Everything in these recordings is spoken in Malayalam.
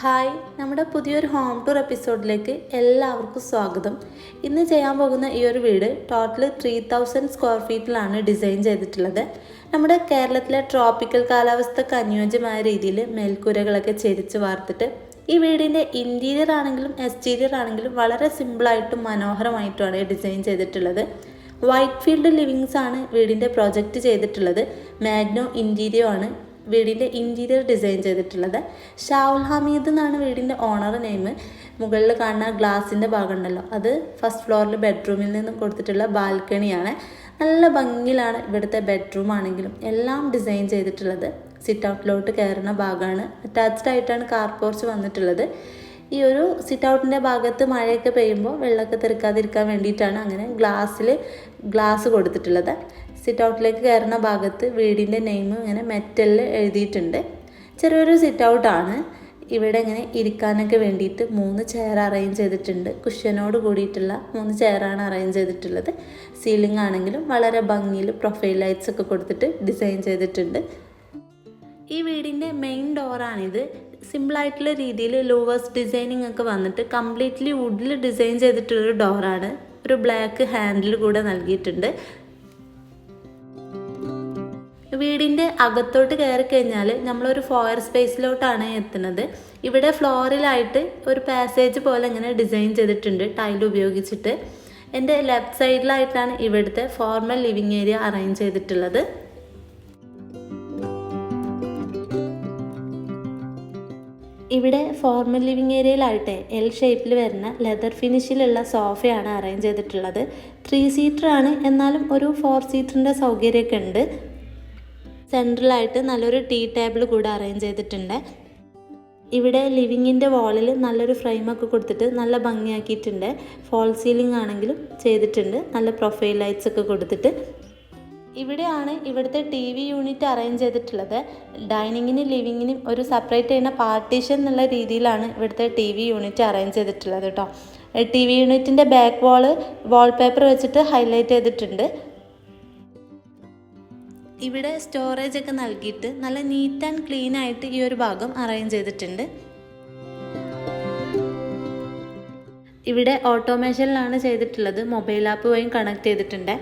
ഹായ് നമ്മുടെ പുതിയൊരു ഹോം ടൂർ എപ്പിസോഡിലേക്ക് എല്ലാവർക്കും സ്വാഗതം. ഇന്ന് ചെയ്യാൻ പോകുന്ന ഈ ഒരു വീട് ടോട്ടൽ ത്രീ തൗസൻഡ് സ്ക്വയർ ഫീറ്റിലാണ് ഡിസൈൻ ചെയ്തിട്ടുള്ളത്. നമ്മുടെ കേരളത്തിലെ ട്രോപ്പിക്കൽ കാലാവസ്ഥക്ക് അനുയോജ്യമായ രീതിയിൽ മേൽക്കൂരകളൊക്കെ ചെരിച്ച് വാർത്തിട്ട് ഈ വീടിന്റെ ഇന്റീരിയർ ആണെങ്കിലും എക്സ്റ്റീരിയർ ആണെങ്കിലും വളരെ സിമ്പിളായിട്ടും മനോഹരമായിട്ടുമാണ് ഡിസൈൻ ചെയ്തിട്ടുള്ളത്. വൈറ്റ് ഫീൽഡ് ലിവിങ്സ് ആണ് വീടിന്റെ പ്രൊജക്റ്റ് ചെയ്തിട്ടുള്ളത്. മാഗ്നോ ഇന്റീരിയോ ആണ്. വീടിന്റെ ഇന്റീരിയർ ഡിസൈൻ ചെയ്തിട്ടുള്ളത്. ഷാവുൽ ഹമീദ് എന്നാണ് വീടിന്റെ ഓണർ നെയിം മുകളിൽ കാണുന്ന ഗ്ലാസിന്റെ ഭാഗം ഉണ്ടല്ലോ അത് ഫസ്റ്റ് ഫ്ലോറിൽ ബെഡ്റൂമിൽ നിന്നും കൊടുത്തിട്ടുള്ള ബാൽക്കണിയാണ് നല്ല ഭംഗിയിലാണ് ഇവിടുത്തെ ബെഡ്റൂം ആണെങ്കിലും എല്ലാം ഡിസൈൻ ചെയ്തിട്ടുള്ളത്. സിറ്റ് ഔട്ടിലോട്ട് കയറുന്ന ഭാഗമാണ്. അറ്റാച്ച്ഡ് ആയിട്ടാണ് കാർ പോർച്ച് വന്നിട്ടുള്ളത്. ഈ ഒരു സിറ്റ് ഔട്ടിന്റെ ഭാഗത്ത് മഴയൊക്കെ പെയ്യുമ്പോൾ വെള്ളമൊക്കെ തെറിക്കാതിരിക്കാൻ വേണ്ടിയിട്ടാണ് അങ്ങനെ ഗ്ലാസ്സിൽ ഗ്ലാസ് കൊടുത്തിട്ടുള്ളത്. സിറ്റ് ഔട്ടിലേക്ക് കയറുന്ന ഭാഗത്ത് വീടിന്റെ നെയിം ഇങ്ങനെ മെറ്റലിൽ എഴുതിയിട്ടുണ്ട്. ചെറിയൊരു സിറ്റ് ഔട്ടാണ് ഇവിടെ ഇങ്ങനെ ഇരിക്കാനൊക്കെ വേണ്ടിയിട്ട് മൂന്ന് ചെയർ അറേഞ്ച് ചെയ്തിട്ടുണ്ട്. കുഷ്യനോട് കൂടിയിട്ടുള്ള മൂന്ന് ചെയറാണ് അറേഞ്ച് ചെയ്തിട്ടുള്ളത്. സീലിംഗ് ആണെങ്കിലും വളരെ ഭംഗിയിൽ പ്രൊഫൈൽ ലൈറ്റ്സ് ഒക്കെ കൊടുത്തിട്ട് ഡിസൈൻ ചെയ്തിട്ടുണ്ട്. ഈ വീടിന്റെ മെയിൻ ഡോറാണിത് സിമ്പിളായിട്ടുള്ള രീതിയിൽ ലൂവേഴ്സ് ഡിസൈനിങ് ഒക്കെ വന്നിട്ട് കംപ്ലീറ്റ്ലി വുഡിൽ ഡിസൈൻ ചെയ്തിട്ടുള്ളൊരു ഡോറാണ് ഒരു ബ്ലാക്ക് ഹാൻഡിൽ കൂടെ നൽകിയിട്ടുണ്ട്. വീടിന്റെ അകത്തോട്ട് കയറി കഴിഞ്ഞാൽ നമ്മളൊരു ഫോയർ സ്പേസിലോട്ടാണ് എത്തുന്നത്. ഇവിടെ ഫ്ലോറിലായിട്ട് ഒരു പാസേജ് പോലെ ഇങ്ങനെ ഡിസൈൻ ചെയ്തിട്ടുണ്ട് ടൈൽ ഉപയോഗിച്ചിട്ട്. എന്റെ ലെഫ്റ്റ് സൈഡിലായിട്ടാണ് ഇവിടുത്തെ ഫോർമൽ ലിവിങ് ഏരിയ അറേഞ്ച് ചെയ്തിട്ടുള്ളത്. ഇവിടെ ഫോർമൽ ലിവിങ് ഏരിയയിലായിട്ട് എൽ ഷേപ്പിൽ വരുന്ന ലെതർ ഫിനിഷിലുള്ള സോഫയാണ് അറേഞ്ച് ചെയ്തിട്ടുള്ളത്. ത്രീ സീറ്റർ ആണ് എന്നാലും ഒരു ഫോർ സീറ്ററിന്റെ സൗകര്യമൊക്കെ ഉണ്ട്. സെൻട്രലായിട്ട് നല്ലൊരു ടീ ടേബിൾ കൂടെ അറേഞ്ച് ചെയ്തിട്ടുണ്ട്. ഇവിടെ ലിവിങ്ങിന്റെ വാളിൽ നല്ലൊരു ഫ്രെയിമൊക്കെ കൊടുത്തിട്ട് നല്ല ഭംഗിയാക്കിയിട്ടുണ്ട്. ഫോൾ സീലിംഗ് ആണെങ്കിലും ചെയ്തിട്ടുണ്ട്. നല്ല പ്രൊഫൈൽ ലൈറ്റ്സ് ഒക്കെ കൊടുത്തിട്ട്. ഇവിടെയാണ് ഇവിടുത്തെ ടി വി യൂണിറ്റ് അറേഞ്ച് ചെയ്തിട്ടുള്ളത്. ഡൈനിങ്ങിനും ലിവിങ്ങിനും ഒരു സെപ്പറേറ്റ് ചെയ്യുന്ന പാർട്ടീഷൻ എന്നുള്ള രീതിയിലാണ് ഇവിടുത്തെ ടി വി യൂണിറ്റ് അറേഞ്ച് ചെയ്തിട്ടുള്ളത് കേട്ടോ. ടി വി യൂണിറ്റിന്റെ ബാക്ക് വാൾ വാൾപേപ്പർ വെച്ചിട്ട് ഹൈലൈറ്റ് ചെയ്തിട്ടുണ്ട്. ഇവിടെ സ്റ്റോറേജ് ഒക്കെ നൽകിയിട്ട് നല്ല നീറ്റ് ആൻഡ് ക്ലീൻ ആയിട്ട് ഈ ഒരു ഭാഗം അറേഞ്ച് ചെയ്തിട്ടുണ്ട്. ഇവിടെ ഓട്ടോമേഷനിലാണ് ചെയ്തിട്ടുള്ളത്. മൊബൈൽ ആപ്പ് വഴിയും കണക്ട് ചെയ്തിട്ടുണ്ട്.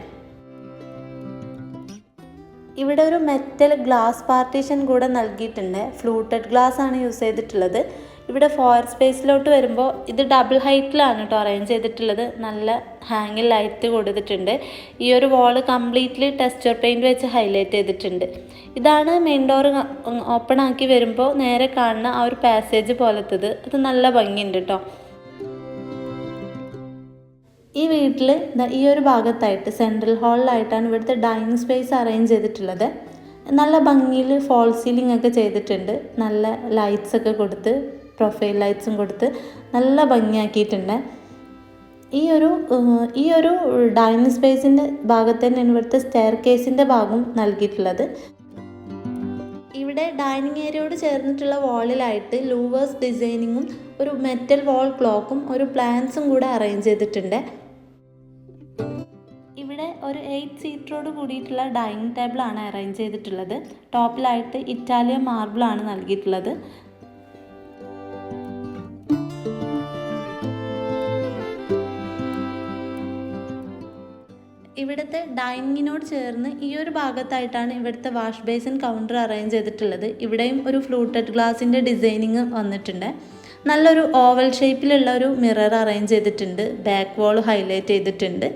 ഇവിടെ ഒരു മെറ്റൽ ഗ്ലാസ് പാർട്ടീഷൻ കൂടെ നൽകിയിട്ടുണ്ട്. ഫ്ലൂട്ടഡ് ഗ്ലാസ് ആണ് യൂസ് ചെയ്തിട്ടുള്ളത്. ഇവിടെ ഫോയർ സ്പേസിലോട്ട് വരുമ്പോൾ ഇത് ഡബിൾ ഹൈറ്റിലാണ് കേട്ടോ അറേഞ്ച് ചെയ്തിട്ടുള്ളത്. നല്ല ഹാങ്ങിൽ ലൈറ്റ് കൊടുത്തിട്ടുണ്ട്. ഈ ഒരു വാൾ കംപ്ലീറ്റ്ലി ടെക്സ്ചർ പെയിന്റ് വെച്ച് ഹൈലൈറ്റ് ചെയ്തിട്ടുണ്ട്. ഇതാണ് മെയിൻ ഡോർ ഓപ്പൺ ആക്കി വരുമ്പോൾ നേരെ കാണുന്ന ആ ഒരു പാസേജ് പോലത്തത്. അത് നല്ല ഭംഗിയുണ്ട് കേട്ടോ ഈ വീട്ടിൽ ഈ ഒരു ഭാഗത്തായിട്ട് സെൻട്രൽ ഹാളിലായിട്ടാണ് ഇവിടുത്തെ ഡൈനിങ് സ്പേസ് അറേഞ്ച് ചെയ്തിട്ടുള്ളത്. നല്ല ഭംഗിയിൽ ഫോൾ സീലിംഗ് ഒക്കെ ചെയ്തിട്ടുണ്ട്. നല്ല ലൈറ്റ്സ് ഒക്കെ കൊടുത്ത് പ്രൊഫൈൽ ലൈറ്റ്സും കൊടുത്ത് നല്ല ഭംഗിയാക്കിയിട്ടുണ്ട്. ഈ ഒരു ഈ ഒരു ഡൈനിങ് സ്പേസിന്റെ ഭാഗത്ത് തന്നെയാണ് ഇവിടുത്തെ സ്റ്റെയർ കേസിന്റെ ഭാഗം നൽകിയിട്ടുള്ളത്. ഇവിടെ ഡൈനിങ് ഏരിയയോട് ചേർന്നിട്ടുള്ള വാളിലായിട്ട് ലൂവേഴ്സ് ഡിസൈനിങ്ങും ഒരു മെറ്റൽ വാൾ ക്ലോക്കും ഒരു പ്ലാൻസും കൂടെ അറേഞ്ച് ചെയ്തിട്ടുണ്ട്. ഇവിടെ ഒരു എയ്റ്റ് സീറ്ററോട് കൂടിയിട്ടുള്ള ഡൈനിങ് ടേബിളാണ് അറേഞ്ച് ചെയ്തിട്ടുള്ളത്. ടോപ്പിലായിട്ട് ഇറ്റാലിയൻ മാർബിളാണ് നൽകിയിട്ടുള്ളത്. ഇവിടുത്തെ ഡൈനിങ്ങിനോട് ചേർന്ന് ഈ ഒരു ഭാഗത്തായിട്ടാണ് ഇവിടുത്തെ വാഷ് ബേസിൻ കൗണ്ടർ അറേഞ്ച് ചെയ്തിട്ടുള്ളത്. ഇവിടെയും ഒരു ഫ്ലൂട്ടഡ് ഗ്ലാസിന്റെ ഡിസൈനിങ് വന്നിട്ടുണ്ട്. നല്ലൊരു ഓവൽ ഷേപ്പിലുള്ള ഒരു മിറർ അറേഞ്ച് ചെയ്തിട്ടുണ്ട്. ബാക്ക് വാൾ ഹൈലൈറ്റ് ചെയ്തിട്ടുണ്ട്.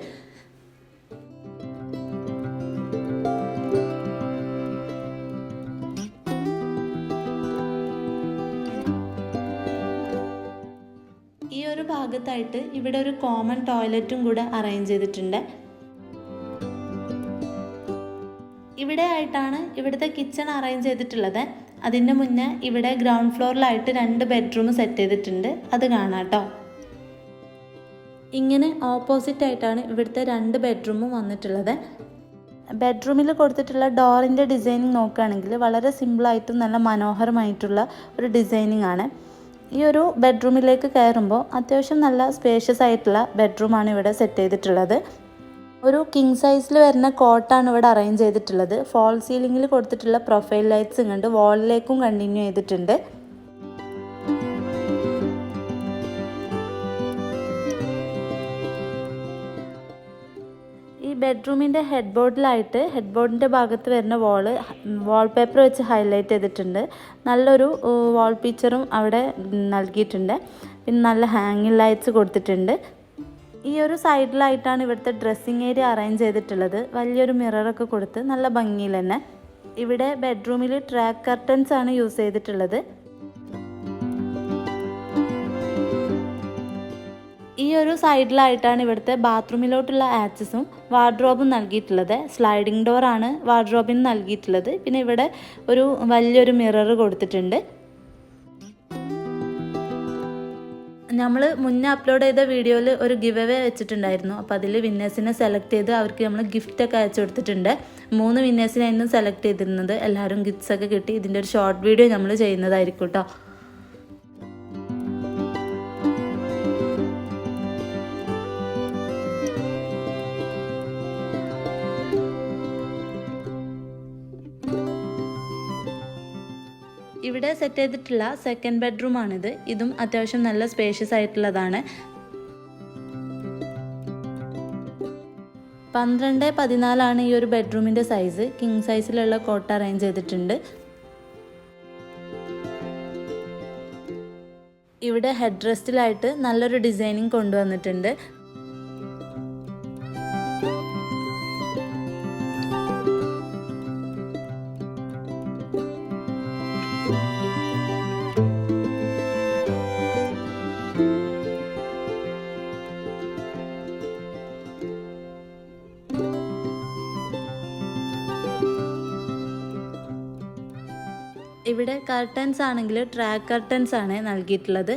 ഈ ഒരു ഭാഗത്തായിട്ട് ഇവിടെ ഒരു കോമൺ ടോയ്ലറ്റും കൂടെ അറേഞ്ച് ചെയ്തിട്ടുണ്ട്. ഇവിടെ ആയിട്ടാണ് ഇവിടുത്തെ കിച്ചൺ അറേഞ്ച് ചെയ്തിട്ടുള്ളത്. അതിന് മുന്നേ ഇവിടെ ഗ്രൗണ്ട് ഫ്ലോറിലായിട്ട് രണ്ട് ബെഡ്റൂം സെറ്റ് ചെയ്തിട്ടുണ്ട്. അത് കാണാട്ടോ ഇങ്ങനെ ഓപ്പോസിറ്റ് ആയിട്ടാണ് ഇവിടുത്തെ രണ്ട് ബെഡ്റൂമും വന്നിട്ടുള്ളത്. ബെഡ്റൂമിൽ കൊടുത്തിട്ടുള്ള ഡോറിന്റെ ഡിസൈനിങ് നോക്കുകയാണെങ്കിൽ വളരെ സിമ്പിളായിട്ടും നല്ല മനോഹരമായിട്ടുള്ള ഒരു ഡിസൈനിങ് ആണ്. ഈ ഒരു ബെഡ്റൂമിലേക്ക് കയറുമ്പോൾ അത്യാവശ്യം നല്ല സ്പേഷ്യസ് ആയിട്ടുള്ള ബെഡ്റൂമാണ് ഇവിടെ സെറ്റ് ചെയ്തിട്ടുള്ളത്. ഒരു കിങ് സൈസിൽ വരുന്ന കോട്ടാണ് ഇവിടെ അറേഞ്ച് ചെയ്തിട്ടുള്ളത്. ഫോൾ സീലിംഗിൽ കൊടുത്തിട്ടുള്ള പ്രൊഫൈൽ ലൈറ്റ്സും കണ്ട് വാളിലേക്കും കണ്ടിന്യൂ ചെയ്തിട്ടുണ്ട്. ഈ ബെഡ്റൂമിന്റെ ഹെഡ് ബോർഡിലായിട്ട് ഹെഡ് ബോർഡിന്റെ ഭാഗത്ത് വരുന്ന വാൾ വാൾപേപ്പർ വെച്ച് ഹൈലൈറ്റ് ചെയ്തിട്ടുണ്ട്. നല്ലൊരു വാൾ പിക്ചറും അവിടെ നൽകിയിട്ടുണ്ട്. പിന്നെ നല്ല ഹാങ്ങിങ് ലൈറ്റ്സ് കൊടുത്തിട്ടുണ്ട്. ഈ ഒരു സൈഡിലായിട്ടാണ് ഇവിടുത്തെ ഡ്രസ്സിങ് ഏരിയ അറേഞ്ച് ചെയ്തിട്ടുള്ളത്. വലിയൊരു മിററൊക്കെ കൊടുത്ത് നല്ല ഭംഗിയിൽ തന്നെ. ഇവിടെ ബെഡ്റൂമിൽ ട്രാക്ക് കർട്ടൻസ് ആണ് യൂസ് ചെയ്തിട്ടുള്ളത്. ഈ ഒരു സൈഡിലായിട്ടാണ് ഇവിടുത്തെ ബാത്റൂമിലോട്ടുള്ള ആക്സസും വാർഡ്രോബും നൽകിയിട്ടുള്ളത്. സ്ലൈഡിംഗ് ഡോറാണ് വാർഡ്രോബിന് നൽകിയിട്ടുള്ളത്. പിന്നെ ഇവിടെ ഒരു വലിയൊരു മിറർ കൊടുത്തിട്ടുണ്ട്. നമ്മൾ മുന്നേ അപ്ലോഡ് ചെയ്ത വീഡിയോയിൽ ഒരു ഗിവ് അവേ വെച്ചിട്ടുണ്ടായിരുന്നു. അപ്പോൾ അതിൽ വിന്നേഴ്സിനെ സെലക്ട് ചെയ്ത് അവർക്ക് നമ്മൾ ഗിഫ്റ്റൊക്കെ അയച്ചു കൊടുത്തിട്ടുണ്ട്. മൂന്ന് വിന്നേഴ്സിനായിരുന്നു സെലക്ട് ചെയ്തിരുന്നത്. എല്ലാവരും ഗിഫ്റ്റ്സ് ഒക്കെ കിട്ടി. ഇതിന്റെ ഒരു ഷോർട്ട് വീഡിയോ നമ്മൾ ചെയ്യുന്നതായിരിക്കും കേട്ടോ സെറ്റ് ചെയ്തിട്ടുള്ള സെക്കൻഡ് ബെഡ്റൂമാണിത് ഇതും അത്യാവശ്യം നല്ല സ്പേഷ്യസ് ആയിട്ടുള്ളതാണ്. പന്ത്രണ്ട് പതിനാലാണ് ഈ ഒരു ബെഡ്റൂമിന്റെ സൈസ് കിങ് സൈസിലുള്ള കോട്ട അറേഞ്ച് ചെയ്തിട്ടുണ്ട്. ഇവിടെ ഹെഡ് റെസ്റ്റിലായിട്ട് നല്ലൊരു ഡിസൈനിങ് കൊണ്ടുവന്നിട്ടുണ്ട്. ഇവിടെ കർട്ടൻസ് ആണെങ്കിൽ ട്രാക്ക് കർട്ടൻസ് ആണ് നൽകിയിട്ടുള്ളത്.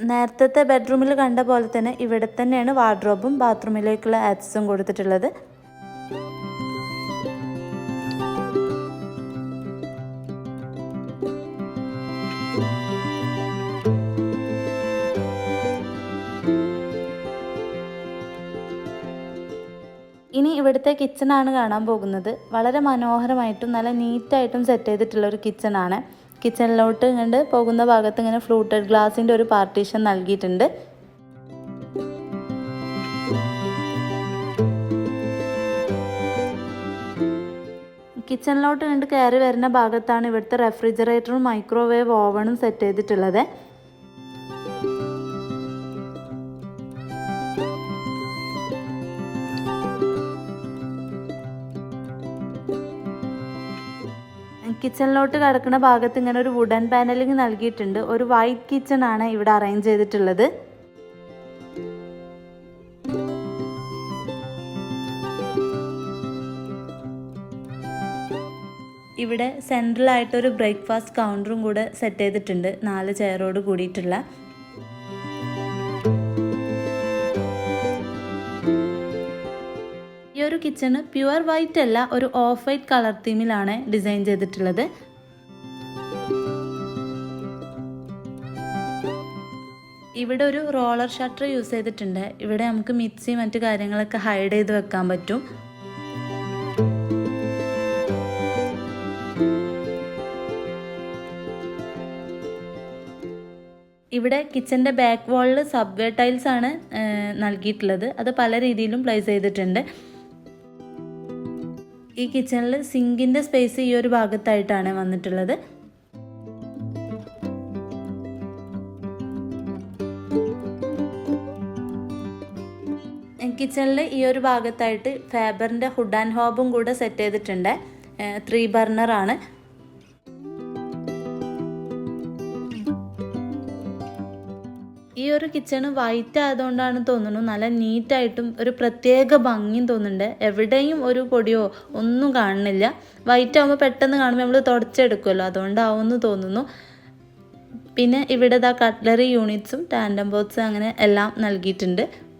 നേരത്തെ ബെഡ്റൂമിൽ കണ്ട പോലെ തന്നെ ഇവിടെ തന്നെയാണ് വാർഡ്രോബും ബാത്റൂമിലേക്കുള്ള ആക്സസും കൊടുത്തിട്ടുള്ളത്. ഇവിടുത്തെ കിച്ചണാണ് കാണാൻ പോകുന്നത്. വളരെ മനോഹരമായിട്ടും നല്ല നീറ്റായിട്ടും സെറ്റ് ചെയ്തിട്ടുള്ള ഒരു കിച്ചണാണ് കിച്ചണിലോട്ട് ഇങ്ങോട്ട് പോകുന്ന ഭാഗത്ത് ഇങ്ങനെ ഫ്ലൂട്ടഡ് ഗ്ലാസിന്റെ ഒരു പാർട്ടീഷൻ നൽകിയിട്ടുണ്ട്. കിച്ചണിലോട്ട് കണ്ട് കയറി വരുന്ന ഭാഗത്താണ് ഇവിടുത്തെ റെഫ്രിജറേറ്ററും മൈക്രോവേവ് ഓവണും സെറ്റ് ചെയ്തിട്ടുള്ളത്. കിച്ചണിലോട്ട് കിടക്കുന്ന ഭാഗത്ത് ഇങ്ങനെ ഒരു വുഡൻ പാനലിങ് നൽകിയിട്ടുണ്ട്. ഒരു വൈറ്റ് കിച്ചൺ ആണ് ഇവിടെ അറേഞ്ച് ചെയ്തിട്ടുള്ളത്. ഇവിടെ സെൻട്രലായിട്ടൊരു ബ്രേക്ക്ഫാസ്റ്റ് കൗണ്ടറും കൂടെ സെറ്റ് ചെയ്തിട്ടുണ്ട്. നാല് ചെയറോട് കൂടിയിട്ടുള്ള. കിച്ചണ് പ്യുവർ വൈറ്റ് അല്ല ഒരു ഓഫ് വൈറ്റ് കളർ തീമിലാണ് ഡിസൈൻ ചെയ്തിട്ടുള്ളത്. ഇവിടെ ഒരു റോളർ ഷട്ടർ യൂസ് ചെയ്തിട്ടുണ്ട്. ഇവിടെ നമുക്ക് മിക്സി മറ്റു കാര്യങ്ങളൊക്കെ ഹൈഡ് ചെയ്ത് വെക്കാൻ പറ്റും. ഇവിടെ കിച്ചന്റെ ബാക്ക് വാളിൽ സബ്വേ ടൈൽസ് ആണ് നൽകിയിട്ടുള്ളത്. അത് പല രീതിയിലും പ്ലേസ് ചെയ്തിട്ടുണ്ട്. ഈ കിച്ചണിൽ സിങ്കിന്റെ സ്പേസ് ഈ ഒരു ഭാഗത്തായിട്ടാണ് വന്നിട്ടുള്ളത്. കിച്ചണിൽ ഈ ഒരു ഭാഗത്തായിട്ട് ഫാബറിന്റെ ഹുഡ് ആൻഡ് ഹോബും കൂടെ സെറ്റ് ചെയ്തിട്ടുണ്ട്. ത്രീ ബർണറാണ് ഒരു കിച്ചണ് വൈറ്റ് ആയതുകൊണ്ടാണ് തോന്നുന്നു. നല്ല നീറ്റായിട്ടും ഒരു പ്രത്യേക ഭംഗിയും തോന്നുന്നുണ്ട്. എവിടെയും ഒരു പൊടിയോ ഒന്നും കാണുന്നില്ല. വൈറ്റ് ആകുമ്പോൾ പെട്ടെന്ന് കാണുമ്പോൾ നമ്മൾ തുടച്ചെടുക്കുമല്ലോ അതുകൊണ്ടാവുമെന്ന് തോന്നുന്നു. പിന്നെ ഇവിടെ ഇതാ കട്ട്ലറി യൂണിറ്റ്സും ടാൻഡം ബോക്സും അങ്ങനെ എല്ലാം നൽകിയിട്ടുണ്ട്.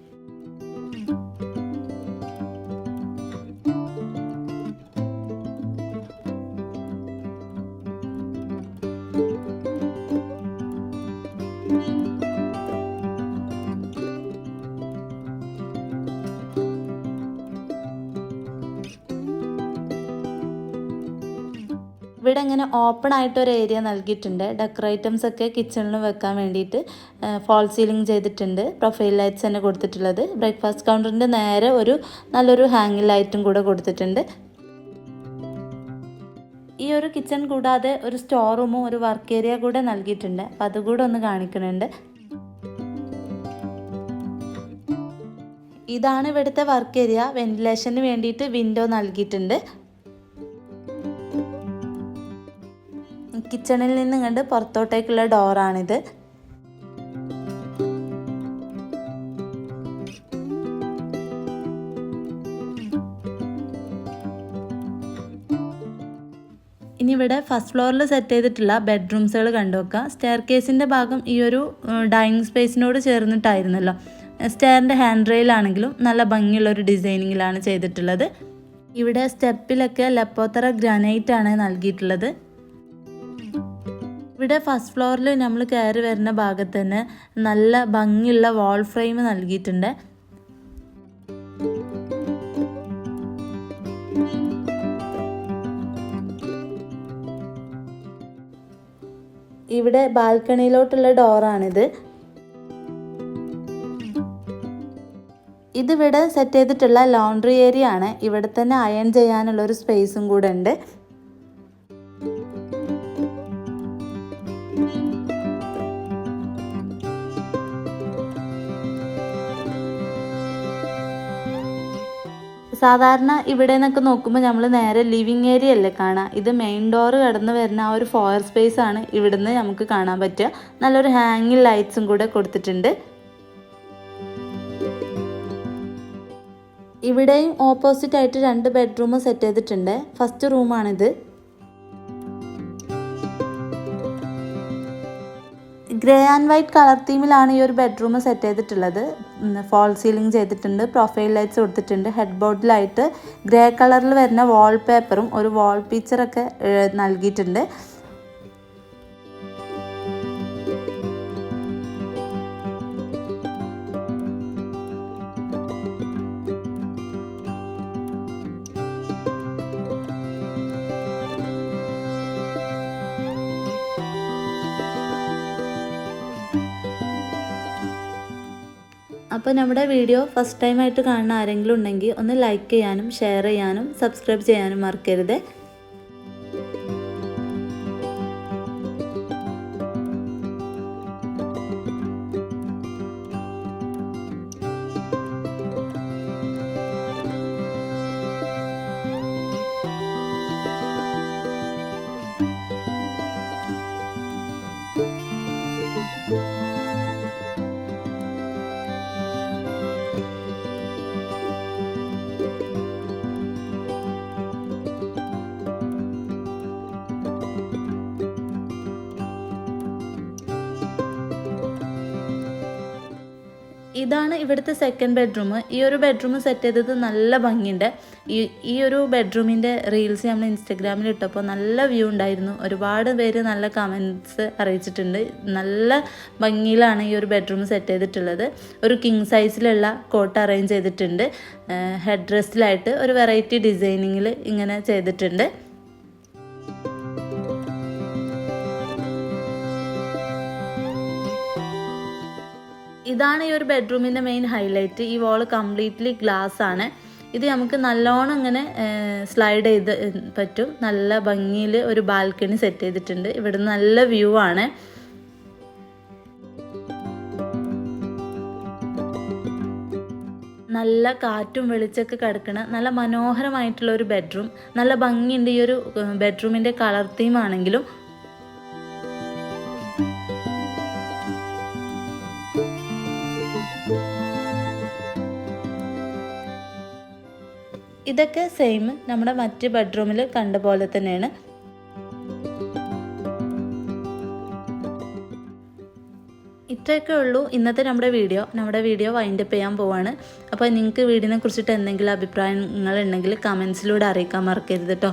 ഓപ്പൺ ആയിട്ട് ഒരു ഏരിയ നൽകിയിട്ടുണ്ട്. ഡെക്കർ ഐറ്റംസ് ഒക്കെ കിച്ചണിൽ വെക്കാൻ വേണ്ടിയിട്ട് ഫോൾ സീലിംഗ് ചെയ്തിട്ടുണ്ട്. പ്രൊഫൈൽ ലൈറ്റ്സ് തന്നെ കൊടുത്തിട്ടുള്ളത്. ബ്രേക്ക്ഫാസ്റ്റ് കൗണ്ടറിന്റെ നേരെ ഒരു നല്ലൊരു ഹാങ്ങിങ് ലൈറ്റും കൂടെ കൊടുത്തിട്ടുണ്ട്. ഈ ഒരു കിച്ചൺ കൂടാതെ ഒരു സ്റ്റോർ റൂമും ഒരു വർക്ക് ഏരിയ കൂടെ നൽകിയിട്ടുണ്ട്. അപ്പം അതുകൂടെ ഒന്ന് കാണിക്കുന്നുണ്ട്. ഇതാണ് ഇവിടുത്തെ വർക്ക് ഏരിയ. വെന്റിലേഷന് വേണ്ടിയിട്ട് വിൻഡോ നൽകിയിട്ടുണ്ട്. കിച്ചണിൽ നിന്ന് കണ്ട് പുറത്തോട്ടേക്കുള്ള ഡോറാണിത് ഇനി ഇവിടെ ഫസ്റ്റ് ഫ്ലോറിൽ സെറ്റ് ചെയ്തിട്ടുള്ള ബെഡ്റൂംസുകൾ കണ്ടു വെക്കുക സ്റ്റെയർ കേസിന്റെ ഭാഗം ഈ ഒരു ഡൈനിങ് സ്പേസിനോട് ചേർന്നിട്ടായിരുന്നല്ലോ. സ്റ്റെയറിന്റെ ഹാൻഡ് റെയിലാണെങ്കിലും നല്ല ഭംഗിയുള്ള ഒരു ഡിസൈനിങ്ങിലാണ് ചെയ്തിട്ടുള്ളത്. ഇവിടെ സ്റ്റെപ്പിലൊക്കെ ലപ്പോത്തറ ഗ്രാനൈറ്റ് ആണ് നൽകിയിട്ടുള്ളത്. ഇവിടെ ഫസ്റ്റ് ഫ്ലോറിൽ നമ്മൾ കയറി വരുന്ന ഭാഗത്ത് തന്നെ നല്ല ഭംഗിയുള്ള വാൾ ഫ്രെയിം നൽകിയിട്ടുണ്ട്. ഇവിടെ ബാൽക്കണിയിലോട്ടുള്ള ഡോറാണിത്. ഇതിവിടെ സെറ്റ് ചെയ്തിട്ടുള്ള ലോണ്ട്രി ഏരിയ ആണ്. ഇവിടെ തന്നെ അയൺ ചെയ്യാനുള്ള ഒരു സ്പേസും കൂടെ ഉണ്ട്. സാധാരണ ഇവിടെ നിന്നൊക്കെ നോക്കുമ്പോൾ നമ്മൾ നേരെ ലിവിങ് ഏരിയ അല്ലേ കാണാം. ഇത് മെയിൻ ഡോർ കടന്ന് വരുന്ന ആ ഒരു ഫോയർ സ്പേസ് ആണ് ഇവിടുന്ന് നമുക്ക് കാണാൻ പറ്റുക. നല്ലൊരു ഹാങ്ങിങ് ലൈറ്റ്സും കൂടെ കൊടുത്തിട്ടുണ്ട്. ഇവിടെയും ഓപ്പോസിറ്റ് ആയിട്ട് രണ്ട് ബെഡ്റൂം സെറ്റ് ചെയ്തിട്ടുണ്ട്. ഫസ്റ്റ് റൂമാണിത് ഗ്രേ ആൻഡ് വൈറ്റ് കളർ തീമിലാണ് ഈ ഒരു ബെഡ്റൂം സെറ്റ് ചെയ്തിട്ടുള്ളത്. ഫോൾ സീലിംഗ് ചെയ്തിട്ടുണ്ട്. പ്രൊഫൈൽ ലൈറ്റ്സ് കൊടുത്തിട്ടുണ്ട്. ഹെഡ് ബോർഡിലായിട്ട് ഗ്രേ കളറിൽ വരുന്ന വാൾ പേപ്പറും ഒരു വാൾ പിക്ചറൊക്കെ നൽകിയിട്ടുണ്ട്. അപ്പോൾ നമ്മുടെ വീഡിയോ ഫസ്റ്റ് ടൈം ആയിട്ട് കാണുന്ന ആരെങ്കിലും ഉണ്ടെങ്കിൽ ഒന്ന് ലൈക്ക് ചെയ്യാനും ഷെയർ ചെയ്യാനും സബ്സ്ക്രൈബ് ചെയ്യാനും മറക്കരുത്. ഇതാണ് ഇവിടുത്തെ സെക്കൻഡ് ബെഡ്റൂം ഈ ഒരു ബെഡ്റൂം സെറ്റ് ചെയ്തത് നല്ല ഭംഗിയുണ്ട്. ഈ ഈ ഒരു ബെഡ്റൂമിന്റെ റീൽസ് നമ്മൾ ഇൻസ്റ്റഗ്രാമിൽ ഇട്ടപ്പോൾ നല്ല വ്യൂ ഉണ്ടായിരുന്നു. ഒരുപാട് പേര് നല്ല കമന്റ്സ് അറിയിച്ചിട്ടുണ്ട്. നല്ല ഭംഗിയിലാണ് ഈ ഒരു ബെഡ്റൂം സെറ്റ് ചെയ്തിട്ടുള്ളത്. ഒരു കിങ് സൈസിലുള്ള കോട്ട് അറേഞ്ച് ചെയ്തിട്ടുണ്ട്. ഹെഡ് ഡ്രസ്സിലായിട്ട് ഒരു വെറൈറ്റി ഡിസൈനിങ്ങിൽ ഇങ്ങനെ ചെയ്തിട്ടുണ്ട്. ഇതാണ് ഈ ഒരു ബെഡ്റൂമിന്റെ മെയിൻ ഹൈലൈറ്റ് ഈ വാൾ കംപ്ലീറ്റ്ലി ഗ്ലാസ് ആണ്. ഇത് നമുക്ക് നല്ലോണം ഇങ്ങനെ സ്ലൈഡ് ചെയ്ത് പറ്റും. നല്ല ഭംഗിയിൽ ഒരു ബാൽക്കണി സെറ്റ് ചെയ്തിട്ടുണ്ട്. ഇവിടെ നല്ല വ്യൂ ആണ്. നല്ല കാറ്റും വെളിച്ചൊക്കെ കിടക്കണ നല്ല മനോഹരമായിട്ടുള്ള ഒരു ബെഡ്റൂം നല്ല ഭംഗിയുണ്ട് ഈ ഒരു ബെഡ്റൂമിന്റെ കളർ തീം ഇതൊക്കെ സെയിം നമ്മുടെ മറ്റ് ബെഡ്റൂമിൽ കണ്ട പോലെ തന്നെയാണ്. ഇത്രയൊക്കെ ഉള്ളൂ ഇന്നത്തെ നമ്മുടെ വീഡിയോ നമ്മുടെ വീഡിയോ വൈൻഡപ്പ് ചെയ്യാൻ പോവാണ്. അപ്പോൾ നിങ്ങൾക്ക് വീടിനെ കുറിച്ചിട്ട് എന്തെങ്കിലും അഭിപ്രായങ്ങൾ ഉണ്ടെങ്കിൽ കമൻസിലൂടെ അറിയിക്കാൻ മറക്കരുത് കേട്ടോ